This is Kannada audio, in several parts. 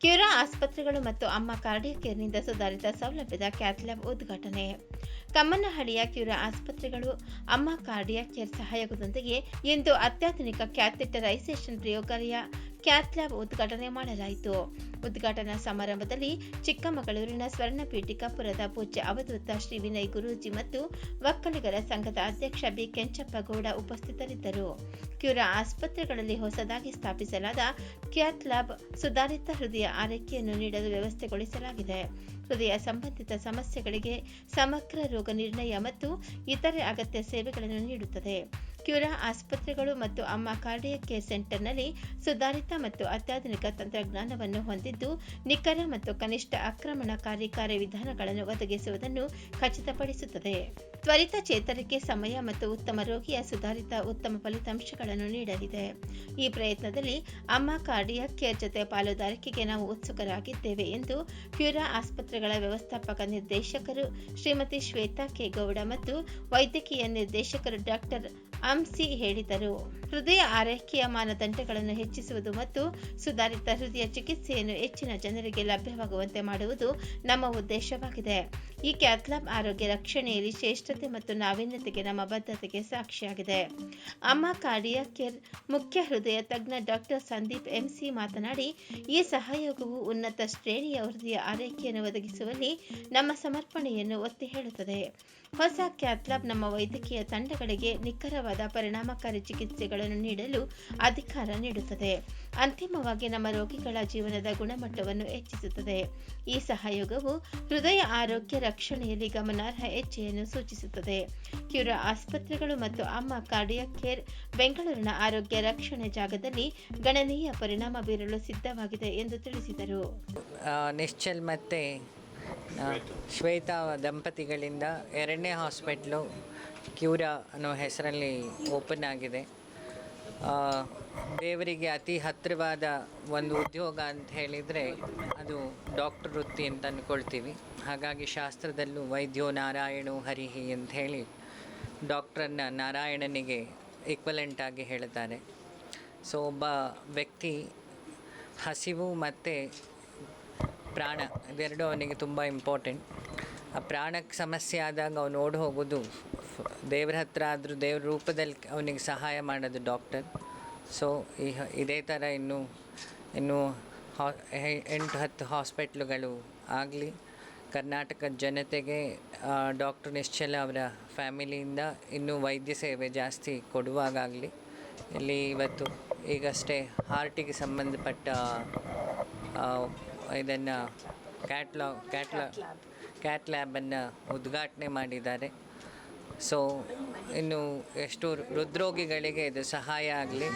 ಕ್ಯೂರಾ ಆಸ್ಪತ್ರೆಗಳು ಮತ್ತು ಅಮ್ಮ ಕಾರ್ಡಿಯಾ ಕೇರ್ನಿಂದ ಸುಧಾರಿತ ಸೌಲಭ್ಯದ ಕ್ಯಾಥ್ಲ್ಯಾಬ್ ಉದ್ಘಾಟನೆ. ಕಮ್ಮನಹಳ್ಳಿಯ ಕ್ಯೂರಾ ಆಸ್ಪತ್ರೆಗಳು ಅಮ್ಮ ಕಾರ್ಡಿಯಾ ಕೇರ್ ಸಹಾಯಕದೊಂದಿಗೆ ಇಂದು ಅತ್ಯಾಧುನಿಕ ಕ್ಯಾಥೆಟರೈಸೇಷನ್ ಪ್ರಯೋಗಾಲಯ ಕ್ಯಾಥ್ಲ್ಯಾಬ್ ಉದ್ಘಾಟನೆ ಮಾಡಲಾಯಿತು. ಉದ್ಘಾಟನಾ ಸಮಾರಂಭದಲ್ಲಿ ಚಿಕ್ಕಮಗಳೂರಿನ ಸ್ವರ್ಣಪೀಠಿಕಾಪುರದ ಪೂಜ್ಯ ಅವಧೂತ ಶ್ರೀ ವಿನಯ್ ಗುರೂಜಿ ಮತ್ತು ಒಕ್ಕಲಿಗರ ಸಂಘದ ಅಧ್ಯಕ್ಷ ಬಿ. ಕೆಂಚಪ್ಪಗೌಡ ಉಪಸ್ಥಿತರಿದ್ದರು. ಕ್ಯೂರಾ ಆಸ್ಪತ್ರೆಗಳಲ್ಲಿ ಹೊಸದಾಗಿ ಸ್ಥಾಪಿಸಲಾದ ಕ್ಯಾತ್ ಲ್ಯಾಬ್ ಸುಧಾರಿತ ಹೃದಯ ಆರೈಕೆಯನ್ನು ನೀಡಲು ವ್ಯವಸ್ಥೆಗೊಳಿಸಲಾಗಿದೆ. ಹೃದಯ ಸಂಬಂಧಿತ ಸಮಸ್ಯೆಗಳಿಗೆ ಸಮಗ್ರ ರೋಗ ನಿರ್ಣಯ ಮತ್ತು ಇತರೆ ಅಗತ್ಯ ಸೇವೆಗಳನ್ನು ನೀಡುತ್ತದೆ. ಕ್ಯೂರಾ ಆಸ್ಪತ್ರೆಗಳು ಮತ್ತು ಅಮ್ಮ ಕಾರ್ಡಿಯಾಕ್ ಕೇರ್ ಸೆಂಟರ್ನಲ್ಲಿ ಸುಧಾರಿತ ಮತ್ತು ಅತ್ಯಾಧುನಿಕ ತಂತ್ರಜ್ಞಾನವನ್ನು ಹೊಂದಿದ್ದು, ನಿಖರ ಮತ್ತು ಕನಿಷ್ಠ ಆಕ್ರಮಣಕಾರಿ ಕಾರ್ಯವಿಧಾನಗಳನ್ನು ಒದಗಿಸುವುದನ್ನು ಖಚಿತಪಡಿಸುತ್ತದೆ. ತ್ವರಿತ ಚೇತರಿಕೆ ಸಮಯ ಮತ್ತು ಉತ್ತಮ ರೋಗಿಯ ಸುಧಾರಿತ ಉತ್ತಮ ಫಲಿತಾಂಶಗಳನ್ನು ನೀಡಲಿದೆ. ಈ ಪ್ರಯತ್ನದಲ್ಲಿ ಅಮ್ಮ ಕಾರ್ಡಿಯಾಕ್ ಕೇರ್ ಜೊತೆ ಪಾಲುದಾರಿಕೆಗೆ ನಾವು ಉತ್ಸುಕರಾಗಿದ್ದೇವೆ ಎಂದು ಕ್ಯೂರಾ ಆಸ್ಪತ್ರೆಗಳ ವ್ಯವಸ್ಥಾಪಕ ನಿರ್ದೇಶಕರು ಶ್ರೀಮತಿ ಶ್ವೇತಾ ಕೆ ಗೌಡ ಮತ್ತು ವೈದ್ಯಕೀಯ ನಿರ್ದೇಶಕರು ಡಾಕ್ಟರ್ ಅಂಸಿ ಹೇಳಿದರು. ಹೃದಯ ಆರೈಕೆಯ ಮಾನದಂಡಗಳನ್ನು ಹೆಚ್ಚಿಸುವುದು ಮತ್ತು ಸುಧಾರಿತ ಹೃದಯ ಚಿಕಿತ್ಸೆಯನ್ನು ಹೆಚ್ಚಿನ ಜನರಿಗೆ ಲಭ್ಯವಾಗುವಂತೆ ಮಾಡುವುದು ನಮ್ಮ ಉದ್ದೇಶವಾಗಿದೆ. ಈ ಕ್ಯಾಥ್ಲಾಬ್ ಆರೋಗ್ಯ ರಕ್ಷಣೆಯಲ್ಲಿ ಶ್ರೇಷ್ಠತೆ ಮತ್ತು ನಾವೀನ್ಯತೆಗೆ ನಮ್ಮ ಬದ್ಧತೆಗೆ ಸಾಕ್ಷಿಯಾಗಿದೆ. ಅಮ್ಮ ಕಾರ್ಡಿಯಾ ಕೇರ್ ಮುಖ್ಯ ಹೃದಯ ತಜ್ಞ ಡಾಕ್ಟರ್ ಸಂದೀಪ್ ಎಂಸಿ ಮಾತನಾಡಿ, ಈ ಸಹಯೋಗವು ಉನ್ನತ ಶ್ರೇಣಿಯ ಹೃದಯ ಆರೈಕೆಯನ್ನು ಒದಗಿಸುವಲ್ಲಿ ನಮ್ಮ ಸಮರ್ಪಣೆಯನ್ನು ಒತ್ತಿ ಹೇಳುತ್ತದೆ. ಹೊಸ ಕ್ಯಾಥ್ಲಾಬ್ ನಮ್ಮ ವೈದ್ಯಕೀಯ ತಂಡಗಳಿಗೆ ನಿಖರವಾದ ಪರಿಣಾಮಕಾರಿ ಚಿಕಿತ್ಸೆಗಳನ್ನು ನೀಡಲು ಅಧಿಕಾರ ನೀಡುತ್ತದೆ. ಅಂತಿಮವಾಗಿ ನಮ್ಮ ರೋಗಿಗಳ ಜೀವನದ ಗುಣಮಟ್ಟವನ್ನು ಹೆಚ್ಚಿಸುತ್ತದೆ. ಈ ಸಹಯೋಗವು ಹೃದಯ ಆರೋಗ್ಯ ರಕ್ಷಣೆಯಲ್ಲಿ ಗಮನಾರ್ಹ ಹೆಚ್ಚೆಯನ್ನು ಸೂಚಿಸುತ್ತದೆ. ಕ್ಯೂರ ಆಸ್ಪತ್ರೆಗಳು ಮತ್ತು ಅಮ್ಮ ಕಾರ್ಡಿಯಾ ಕೇರ್ ಬೆಂಗಳೂರಿನ ಆರೋಗ್ಯ ರಕ್ಷಣೆ ಜಾಗದಲ್ಲಿ ಗಣನೀಯ ಪರಿಣಾಮ ಬೀರಲು ಸಿದ್ಧವಾಗಿದೆ ಎಂದು ತಿಳಿಸಿದರು. ನಿಶ್ಚಲ್ ಮತ್ತೆ ಶ್ವೇತಾ ದಂಪತಿಗಳಿಂದ ಎರಡನೇ ಹಾಸ್ಪಿಟ್ಲು ಕ್ಯೂರಾ ಅನ್ನೋ ಹೆಸರಲ್ಲಿ ಓಪನ್ ಆಗಿದೆ. ದೇವರಿಗೆ ಅತಿ ಹತ್ತಿರವಾದ ಒಂದು ಉದ್ಯೋಗ ಅಂತ ಹೇಳಿದರೆ ಅದು ಡಾಕ್ಟರ್ ವೃತ್ತಿ ಅಂತ ಅಂದ್ಕೊಳ್ತೀವಿ ಹಾಗಾಗಿ ಶಾಸ್ತ್ರದಲ್ಲೂ ವೈದ್ಯೋ ನಾರಾಯಣೋ ಹರಿಹಿ ಅಂತ ಹೇಳಿ ಡಾಕ್ಟ್ರನ್ನ ನಾರಾಯಣನಿಗೆ ಈಕ್ವಲೆಂಟ್ ಆಗಿ ಹೇಳ್ತಾರೆ ಸೊ ಒಬ್ಬ ವ್ಯಕ್ತಿ ಹಸಿವು ಮತ್ತು ಪ್ರಾಣ ಇದೆರಡೂ ಅವನಿಗೆ ತುಂಬ ಇಂಪಾರ್ಟೆಂಟ್ ಆ ಪ್ರಾಣಕ್ಕೆ ಸಮಸ್ಯೆ ಆದಾಗ ಅವನು ಓಡಿ ಹೋಗೋದು ದೇವ್ರ ಹತ್ರ ಆದರೂ ದೇವ್ರ ರೂಪದಲ್ಲಿ ಅವನಿಗೆ ಸಹಾಯ ಮಾಡೋದು ಡಾಕ್ಟರ್ ಸೊ ಈ ಇದೇ ಥರ ಇನ್ನು ಇನ್ನು ಹಾ ಎಂಟು ಹತ್ತು ಹಾಸ್ಪಿಟ್ಲುಗಳು ಆಗಲಿ. ಕರ್ನಾಟಕದ ಜನತೆಗೆ ಡಾಕ್ಟರ್ ನಿಶ್ಚಲ ಅವರ ಫ್ಯಾಮಿಲಿಯಿಂದ ಇನ್ನೂ ವೈದ್ಯ ಸೇವೆ ಜಾಸ್ತಿ ಕೊಡುವಾಗಲಿ ಇಲ್ಲಿ ಇವತ್ತು ಈಗಷ್ಟೇ ಹಾರ್ಟಿಗೆ ಸಂಬಂಧಪಟ್ಟ ಇದನ್ನು ಕ್ಯಾಟ್ಲಾಗ್ ಕ್ಯಾಟ್ಲಾ ಕ್ಯಾಟ್ ಲ್ಯಾಬನ್ನು ಉದ್ಘಾಟನೆ ಮಾಡಿದ್ದಾರೆ. ಸೊ ಇನ್ನು ಎಷ್ಟು ಹೃದ್ರೋಗಿಗಳಿಗೆ ಇದು ಸಹಾಯ ಆಗಲಿ,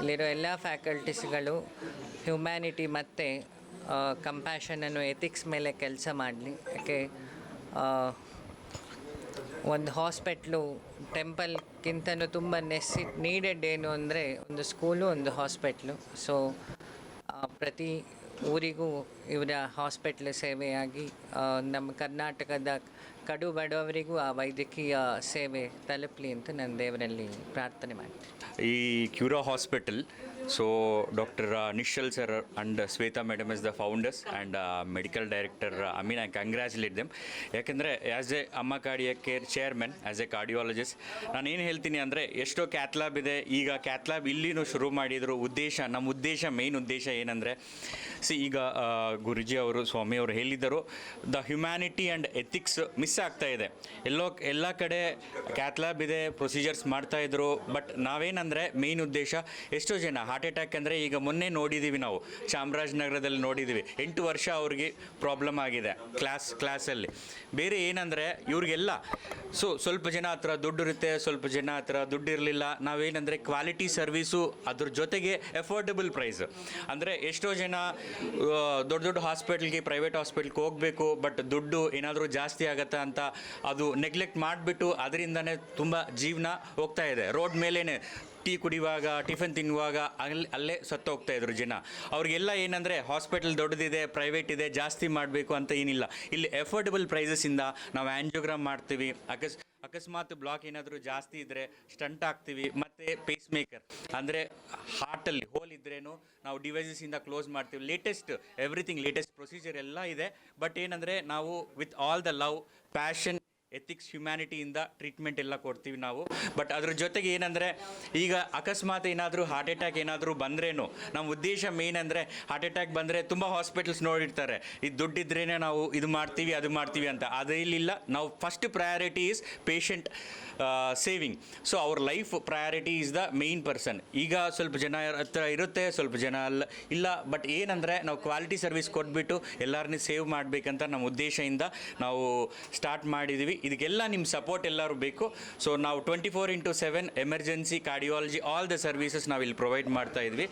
ಇಲ್ಲಿರೋ ಎಲ್ಲ ಫ್ಯಾಕಲ್ಟೀಸ್ಗಳು ಹ್ಯುಮ್ಯಾನಿಟಿ ಮತ್ತು ಕಂಪ್ಯಾಷನನ್ನು ಎಥಿಕ್ಸ್ ಮೇಲೆ ಕೆಲಸ ಮಾಡಲಿ. ಯಾಕೆ ಒಂದು ಹಾಸ್ಪಿಟ್ಲು ಟೆಂಪಲ್ಗಿಂತನೂ ತುಂಬ ನೆಸ್ಸಿ ನೀಡೆಡ್ ಏನು ಅಂದರೆ, ಒಂದು ಸ್ಕೂಲು ಒಂದು ಹಾಸ್ಪಿಟ್ಲು ಸೊ ಪ್ರತಿ ಊರಿಗೂ ಇವರ ಹಾಸ್ಪಿಟ್ಲ್ ಸೇವೆಯಾಗಿ ನಮ್ಮ ಕರ್ನಾಟಕದ ಕಡು ಬಡವರಿಗೂ ಆ ವೈದ್ಯಕೀಯ ಸೇವೆ ತಲುಪಲಿ ಅಂತ ನಾನು ದೇವರಲ್ಲಿ ಪ್ರಾರ್ಥನೆ ಮಾಡ್ತೀನಿ. ಈ Curo hospital so doctor Nishal sir and Shweta madam is the founders and medical director mean I congratulate them ಯಾಕೆಂದರೆ ಆ್ಯಸ್ ಎ ಅಮ್ಮ cardiac care chairman as a cardiologist ನಾನು ಏನು ಹೇಳ್ತೀನಿ ಅಂದರೆ, ಎಷ್ಟೋ ಕ್ಯಾತ್ಲಾಬ್ ಇದೆ, ಈಗ ಕ್ಯಾಥ್ಲಾಬ್ ಇಲ್ಲಿನೂ ಶುರು ಮಾಡಿದ್ರು ಉದ್ದೇಶ, ನಮ್ಮ ಉದ್ದೇಶ ಮೇನ್ ಉದ್ದೇಶ ಏನಂದರೆ ಸಿ ಈಗ ಗುರುಜಿ ಅವರು, ಸ್ವಾಮಿ ಅವರು ಹೇಳಿದ್ದರು the humanity and ethics miss ಆಗ್ತಾ ಇದೆ. ಎಲ್ಲೋ, ಎಲ್ಲ ಕಡೆ ಕ್ಯಾಥ್ಲಾಬ್ ಇದೆ ಪ್ರೊಸೀಜರ್ಸ್ ಮಾಡ್ತಾಯಿದ್ರು ಬಟ್ ನಾವೇನಂದರೆ ಮೇನ್ ಉದ್ದೇಶ, ಎಷ್ಟೋ ಜನ ಹಾರ್ಟ್ ಅಟ್ಯಾಕ್ ಅಂದರೆ ಈಗ ಮೊನ್ನೆ ನೋಡಿದ್ದೀವಿ ನಾವು. ಚಾಮರಾಜನಗರದಲ್ಲಿ ನೋಡಿದ್ದೀವಿ ಎಂಟು ವರ್ಷ ಅವ್ರಿಗೆ ಪ್ರಾಬ್ಲಮ್ ಆಗಿದೆ ಕ್ಲಾಸ್ ಕ್ಲಾಸಲ್ಲಿ ಬೇರೆ ಏನಂದರೆ ಇವ್ರಿಗೆಲ್ಲ ಸೊ ಸ್ವಲ್ಪ ಜನ ಹತ್ರ ದುಡ್ಡು ಇರುತ್ತೆ, ಸ್ವಲ್ಪ ಜನ ಹತ್ರ ದುಡ್ಡು ಇರಲಿಲ್ಲ. ನಾವೇನಂದರೆ ಕ್ವಾಲಿಟಿ ಸರ್ವೀಸು ಅದ್ರ ಜೊತೆಗೆ ಎಫೋರ್ಡೆಬಲ್ ಪ್ರೈಸ್ ಅಂದರೆ ಎಷ್ಟೋ ಜನ ದೊಡ್ಡ ದೊಡ್ಡ ಹಾಸ್ಪಿಟ್ಲ್ಗೆ ಪ್ರೈವೇಟ್ ಹಾಸ್ಪಿಟ್ಲ್ಗೆ ಹೋಗಬೇಕು ಬಟ್ ದುಡ್ಡು ಏನಾದರೂ ಜಾಸ್ತಿ ಆಗತ್ತಾ ಅಂತ ಅದು ನೆಗ್ಲೆಕ್ಟ್ ಮಾಡಿಬಿಟ್ಟು ಅದರಿಂದನೇ ತುಂಬ ಜೀವನ ಹೋಗ್ತಾ ಇದೆ. ರೋಡ್ ಮೇಲೇ ಟೀ ಕುಡಿಯುವಾಗ ಟಿಫನ್ ತಿನ್ನುವಾಗ ಅಲ್ಲಿ ಅಲ್ಲೇ ಸತ್ತೋಗ್ತಾ ಇದ್ರು ಜನ. ಅವ್ರಿಗೆಲ್ಲ ಏನಂದರೆ ಹಾಸ್ಪಿಟಲ್ ದೊಡ್ಡದಿದೆ, ಪ್ರೈವೇಟ್ ಇದೆ, ಜಾಸ್ತಿ ಮಾಡಬೇಕು ಅಂತ ಏನಿಲ್ಲ. ಇಲ್ಲಿ ಎಫೋರ್ಡಬಲ್ ಪ್ರೈಸಸ್ಸಿಂದ ನಾವು ಆ್ಯಂಜಿಯೋಗ್ರಾಮ್ ಮಾಡ್ತೀವಿ. ಅಕಸ್, ಅಕಸ್ಮಾತ್ ಬ್ಲಾಕ್ ಏನಾದರೂ ಜಾಸ್ತಿ ಇದ್ದರೆ ಸ್ಟಂಟ್ ಆಗ್ತೀವಿ ಮತ್ತು ಪೇಸ್ ಮೇಕರ್ ಅಂದರೆ ಹಾರ್ಟಲ್ಲಿ ಹೋಲ್ ಇದ್ರೇನು ನಾವು ಡಿವೈಸಸ್ಸಿಂದ ಕ್ಲೋಸ್ ಮಾಡ್ತೀವಿ. ಲೇಟೆಸ್ಟ್ ಎವ್ರಿಥಿಂಗ್, ಲೇಟೆಸ್ಟ್ ಪ್ರೊಸೀಜರ್ ಎಲ್ಲ ಇದೆ. ಬಟ್ ಏನಂದರೆ ನಾವು with all the love, passion ethics ಹ್ಯುಮ್ಯಾನಿಟಿಯಿಂದ treatment ಎಲ್ಲ ಕೊಡ್ತೀವಿ ನಾವು. ಬಟ್ ಅದ್ರ ಜೊತೆಗೆ ಏನಂದರೆ, ಈಗ ಅಕಸ್ಮಾತ್ ಏನಾದರೂ ಹಾರ್ಟ್ ಅಟ್ಯಾಕ್ ಏನಾದರೂ ಬಂದ್ರೇನು, ನಮ್ಮ ಉದ್ದೇಶ ಮೇನ್ ಅಂದರೆ ಹಾರ್ಟ್ ಅಟ್ಯಾಕ್ ಬಂದರೆ ತುಂಬ ಹಾಸ್ಪಿಟಲ್ಸ್ ನೋಡಿರ್ತಾರೆ. ಇದು ದುಡ್ಡಿದ್ರೇ ನಾವು ಇದು ಮಾಡ್ತೀವಿ, ಅದು ಮಾಡ್ತೀವಿ ಅಂತ. ಅದಿಲ್ಲ ನಾವು first priority is patient saving so ಅವ್ರ life priority is the main person ಈಗ ಸ್ವಲ್ಪ ಜನ ಹತ್ರ ಇರುತ್ತೆ, ಸ್ವಲ್ಪ ಜನ ಅಲ್ಲ, ಇಲ್ಲ. ಬಟ್ ಏನಂದರೆ, ನಾವು ಕ್ವಾಲಿಟಿ ಸರ್ವಿಸ್ ಕೊಟ್ಬಿಟ್ಟು ಎಲ್ಲರನ್ನೂ ಸೇವ್ ಮಾಡಬೇಕಂತ ನಮ್ಮ ಉದ್ದೇಶದಿಂದ ನಾವು ಸ್ಟಾರ್ಟ್ ಮಾಡಿದ್ದೀವಿ ಇದಕ್ಕೆಲ್ಲ ನಿಮ್ಮ ಸಪೋರ್ಟ್ ಎಲ್ಲರೂ ಬೇಕು. ಸೊ ನಾವು twenty four into seven emergency cardiology all the services ನಾವು ಇಲ್ಲಿ ಪ್ರೊವೈಡ್ ಮಾಡ್ತಾ ಇದ್ವಿ.